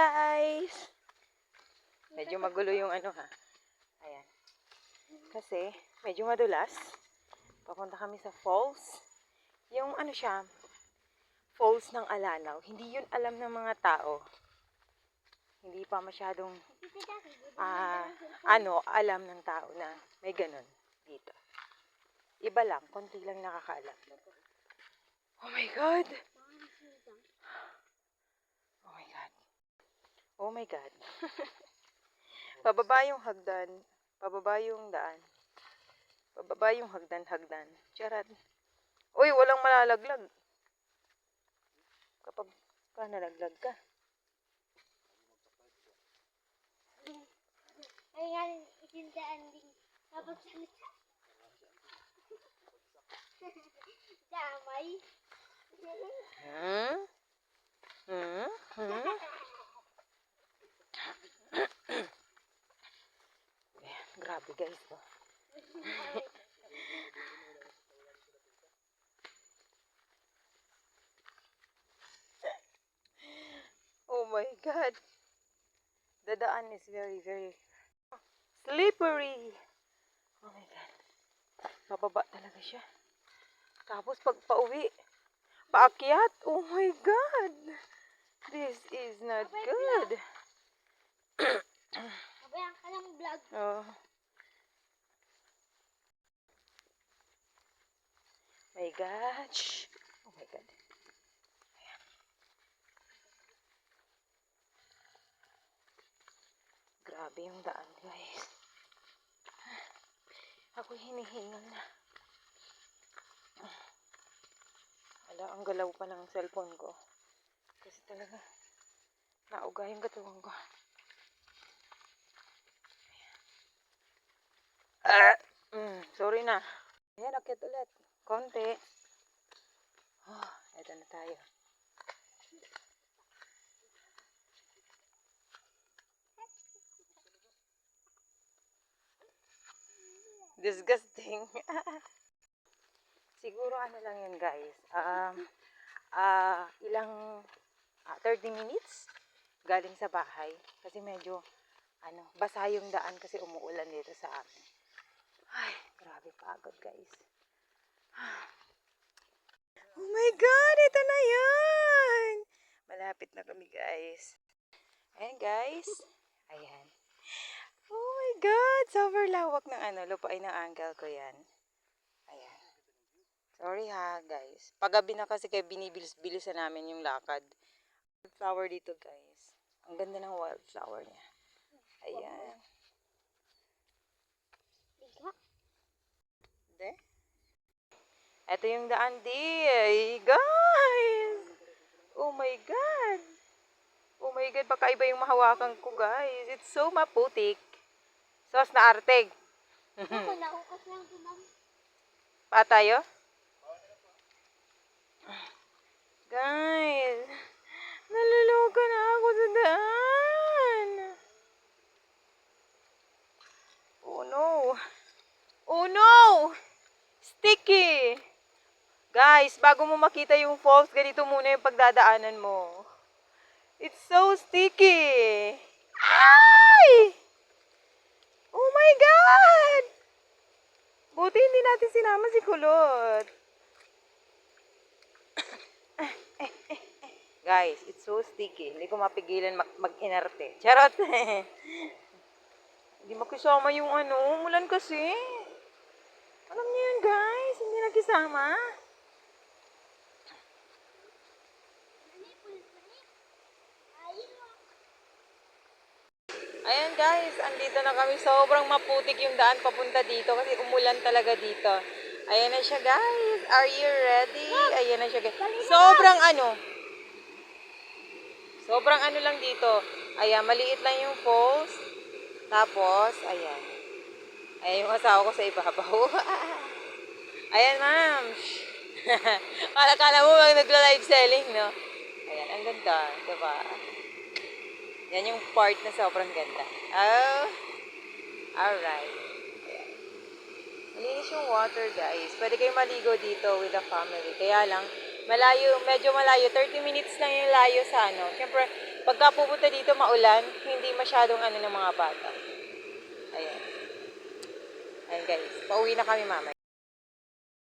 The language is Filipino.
guys! Medyo magulo yung ano ha. Ayan. Kasi, medyo madulas. Papunta kami sa falls. Yung ano siya, falls ng Alanaw. Hindi yun alam ng mga tao. Hindi pa masyadong, ah, ano, alam ng tao na may ganun dito. Iba lang, konti lang nakakaalam. Oh my God! Oh my God. Oh my God. Pababa yung hagdan. Pababa yung daan. Pababa yung hagdan-hagdan. Charat. Uy, walang malalaglag. Kapag ka nalaglag ka. Ay nga, isindaan din. Tapos salita. Damay. Hmm? Hmm? Grabe guys. Oh. Oh my God. The daan is very, very slippery. Oh my God. Mababa talaga siya. Tapos pag pauwi, paakyat. Oh my God. This is not good. Kabayan ka ng vlog. Oh. My God. Shh. Oh my God. Ayan. Grabe yung daan, guys. Ako hinihingal na. Wala, ang galaw pa ng cellphone ko. Kasi talaga, nauga yung katawan ko. Ah, mm, sorry na. Ayan, akit ulit. Konti. Oh, eto na tayo. Disgusting. Siguro ano lang yun guys. Um, ah ilang ah, 30 minutes galing sa bahay. Kasi medyo ano, basa yung daan kasi umuulan dito sa amin. Ay, grabe pagod guys. Oh my God, ito na yan! Malapit na kami guys. Ayan guys. Ayan. Oh my God, sobrang lawak ng ano, lupain ng uncle ko yan. Ayan. Sorry ha guys. Paggabi na kasi kaya binibilis-bilisan namin yung lakad. Flower dito guys. Ang ganda ng wildflower niya. Ayan. Ito yung daan di. Ay, guys! Oh my God! Oh my God, baka iba yung mahawakan ko, guys. It's so maputik. Sos na arteg. Pa tayo? Guys, naluluka na ako sa daan. Oh no. Oh no! Sticky! Guys, bago mo makita yung falls, ganito muna yung pagdadaanan mo. It's so sticky! Ay! Oh my God! Buti hindi natin sinama si Kulot. Guys, it's so sticky. Hindi ko mapigilan mag- mag-inerte. Charot! hindi makisama yung ano, mulan kasi. Alam niyo yun, guys. Hindi nakisama. Ayan guys, andito na kami. Sobrang maputik yung daan papunta dito kasi umulan talaga dito. Ayan na siya guys. Are you ready? Ayan na siya guys. Sobrang ano. Sobrang ano lang dito. Ayan, maliit lang yung falls. Tapos, ayan. Ayan yung asawa ko sa ibabaw. ayan ma'am. Kala-kala mo mag nagla-live selling, no? Ayan, ang ganda. Diba? Yan yung part na sobrang ganda. Oh. Alright. Malinis yung water, guys. Pwede kayong maligo dito with the family. Kaya lang, malayo, medyo malayo. 30 minutes lang yung layo sa ano. Siyempre, Pagka pupunta dito maulan, hindi masyadong ano ng mga bata. Ayan. Ayan guys, pauwi na kami mamaya.